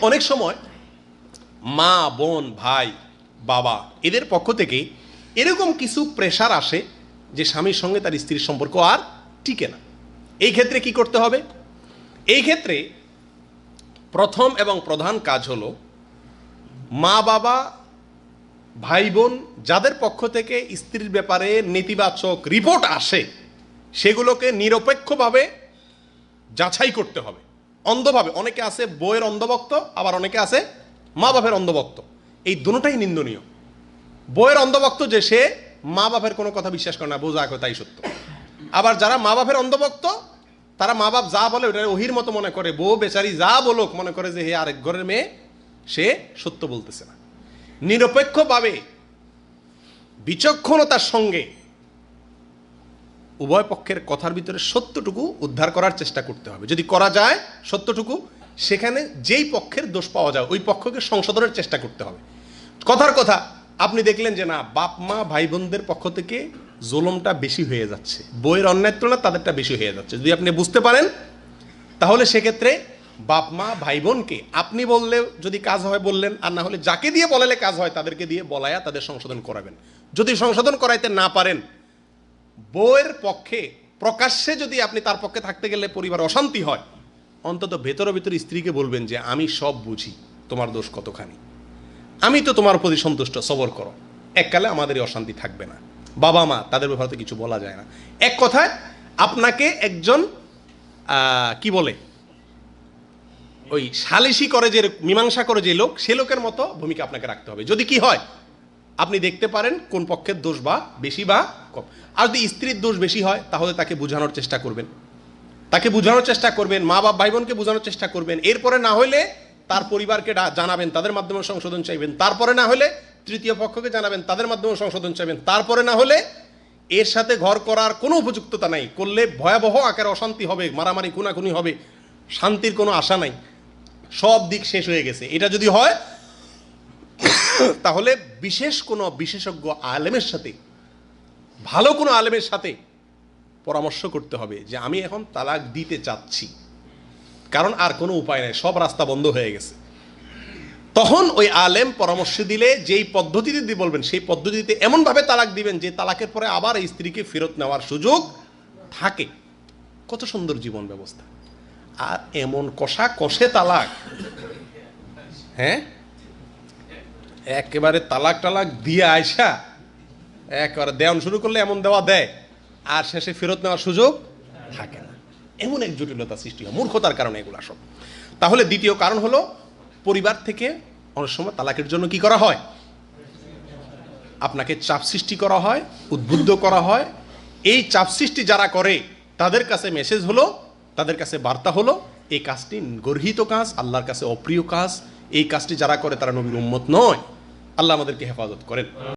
অনেক সময় মা, বোন, ভাই, বাবা এদের পক্ষ থেকে এরকম কিছু প্রেশার আসে যে স্বামীর সঙ্গে তার স্ত্রীর সম্পর্ক আর টিকে না। এই ক্ষেত্রে কি করতে হবে? এই ক্ষেত্রে প্রথম এবং প্রধান কাজ হলো মা, বাবা, ভাই, বোন যাদের পক্ষ থেকে স্ত্রীর ব্যাপারে নেতিবাচক রিপোর্ট আসে, সেগুলোকে নিরপেক্ষভাবে যাচাই করতে হবে। অন্ধভাবে, অনেকে আছে বইয়ের অন্ধভক্ত, আবার অনেকে আছে মা বাপের অন্ধভক্ত। এই দুটোটাই নিন্দনীয়। বইয়ের অন্ধভক্ত যে সে মা বাপের কোনো কথা বিশ্বাস করে না, বোঝা তাই সত্য। আবার যারা মা বাপের অন্ধভক্ত, তারা মা বাপ যা বলে ওটা ওহির মতো মনে করে, বউ বেচারি যা বলুক, মনে করে যে হে আরেক ঘরের মেয়ে, সে সত্য বলতেছে না। নিরপেক্ষভাবে বিচক্ষণতার সঙ্গে উভয় পক্ষের কথার ভিতরে সত্যটুকু উদ্ধার করার চেষ্টা করতে হবে। যদি করা যায় সত্যটুকু, সেখানে যেই পক্ষের দোষ পাওয়া যায়, ওই পক্ষকে সংশোধনের চেষ্টা করতে হবে। কথার কথা, আপনি দেখলেন যে না, বাপ, মা ভাই বোনদের পক্ষ থেকে জোলমটা বেশি হয়ে যাচ্ছে। বইয়ের অন্যায়ের তুলনায় তাদেরটা বেশি হয়ে যাচ্ছে। যদি আপনি বুঝতে পারেন, তাহলে সেক্ষেত্রে বাপ, মা ভাই বোনকে আপনি বললে যদি কাজ হয়, বললেন, আর না হলে যাকে দিয়ে বলালে কাজ হয়, তাদেরকে দিয়ে বলায়া তাদের সংশোধন করাবেন। যদি সংশোধন করাইতে না পারেন বউয়ের পক্ষে, প্রকাশ্যে যদি আপনি তার পক্ষে থাকতে গেলে পরিবার অশান্তি হয়, অন্তত ভেতরে ভেতরে স্ত্রীকে বলবেন যে, আমি সব বুঝি, তোমার দোষ কতখানি? আমি তো তোমার প্রতি সন্তুষ্ট, সবর করো। এককালে আমাদের অশান্তি থাকবে না। বাবা, মা, তাদের ব্যাপারে তো কিছু বলা যায় না। এক কথায়, আপনাকে একজন কি বলে? ওই সালিশি করে যে, মীমাংসা করে যে লোক, সে লোকের মতো ভূমিকা আপনাকে রাখতে হবে। যদি কি হয় আপনি দেখতে পারেন কোন পক্ষের দোষ বা বেশি বা কম। আর যদি স্ত্রীর দোষ বেশি হয়, তাহলে তাকে বোঝানোর চেষ্টা করবেন। তাকে বোঝানোর চেষ্টা করবেন, মা বাপ ভাই বোনকে বোঝানোর চেষ্টা করবেন। এরপরে না হলে তার পরিবারকে জানাবেন, তাদের মাধ্যমে সংশোধন চাইবেন। তারপরে না হলে তৃতীয় পক্ষকে জানাবেন, তাদের মাধ্যমে সংশোধন চাইবেন। তারপরে না হলে এর সাথে ঘর করার কোনো উপযুক্ততা নাই। করলে ভয়াবহ আকারে অশান্তি হবে, মারামারি, খুনাখুনি হবে, শান্তির কোনো আশা নাই। সব দিক শেষ হয়ে গেছে। এটা যদি হয় তাহলে বিশেষ কোনো বিশেষজ্ঞ আলেমের সাথে, ভালো কোনো আলেমের সাথে পরামর্শ করতে হবে যে আমি এখন তালাক দিতে চাচ্ছি। কারণ আর কোনো উপায় নাই, সব রাস্তা বন্ধ হয়ে গেছে। তখন ওই আলেম পরামর্শ দিলে যেই পদ্ধতিতে দিয়ে বলবেন, সেই পদ্ধতিতে এমনভাবে তালাক দিবেন যে তালাকের পরে আবার এই স্ত্রীকে ফেরত নেওয়ার সুযোগ থাকে। কত সুন্দর জীবন ব্যবস্থা। আর এমন কষা কষে তালাক হ্যাঁ? একেবারে তালাক টালাক দিয়ে আয়সা একেবারে দেওয়ান শুরু করলে এমন দেওয়া দেয়, আর শেষে ফেরত নেওয়ার সুযোগ থাকে না। এমন এক জটিলতা সৃষ্টি হয়, মূর্খতার কারণে এগুলো সব। তাহলে দ্বিতীয় কারণ হলো, পরিবার থেকে অনেক সময় তালাকের জন্য কি করা হয়? আপনাকে চাপ সৃষ্টি করা হয়, উদ্বুদ্ধ করা হয়। এই চাপ সৃষ্টি যারা করে, তাদের কাছে মেসেজ হলো, তাদের কাছে বার্তা হলো, এই কাজটি গর্হিত কাজ, আল্লাহর কাছে অপ্রিয় কাজ, এই কাজটি যারা করে তারা নবীর উম্মত নয়। আল্লাহ আমাদেরকে হেফাজত করেন।